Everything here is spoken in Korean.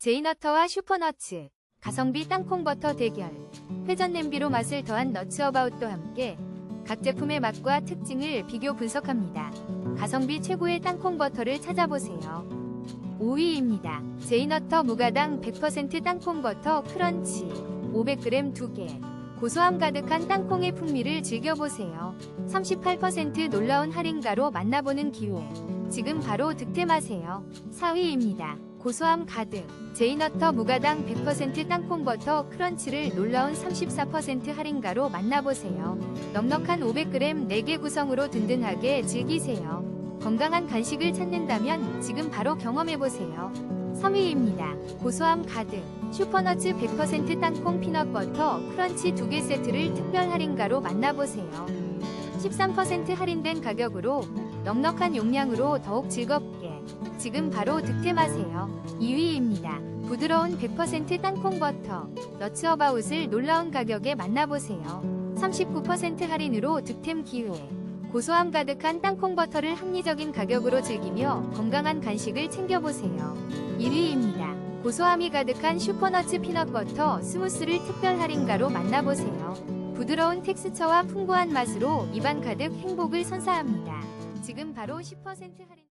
제이너터와 슈퍼너츠, 가성비 땅콩버터 대결, 회전 냄비로 맛을 더한 너츠어바웃도 함께 각 제품의 맛과 특징을 비교 분석합니다. 가성비 최고의 땅콩버터를 찾아보세요. 5위입니다. 제이너터 무가당 100% 땅콩버터 크런치 500g 2개 고소함 가득한 땅콩의 풍미를 즐겨보세요. 38% 놀라운 할인가로 만나보는 기회. 지금 바로 득템하세요. 4위입니다. 고소함 가득. 제이너터 무가당 100% 땅콩버터 크런치를 놀라운 34% 할인가로 만나보세요. 넉넉한 500g 4개 구성으로 든든하게 즐기세요. 건강한 간식을 찾는다면 지금 바로 경험해보세요. 3위입니다. 고소함 가득. 슈퍼너츠 100% 땅콩 피넛버터 크런치 2개 세트를 특별 할인가로 만나보세요. 13% 할인된 가격으로 넉넉한 용량으로 더욱 즐겁게 지금 바로 득템하세요. 2위입니다. 부드러운 100% 땅콩 버터 너츠어바웃을 놀라운 가격에 만나보세요. 39% 할인으로 득템 기회. 고소함 가득한 땅콩 버터를 합리적인 가격으로 즐기며 건강한 간식을 챙겨보세요. 1위입니다. 고소함이 가득한 슈퍼너츠 피넛버터 스무스를 특별 할인가로 만나보세요. 부드러운 텍스처와 풍부한 맛으로 입안 가득 행복을 선사합니다. 지금 바로 10% 할인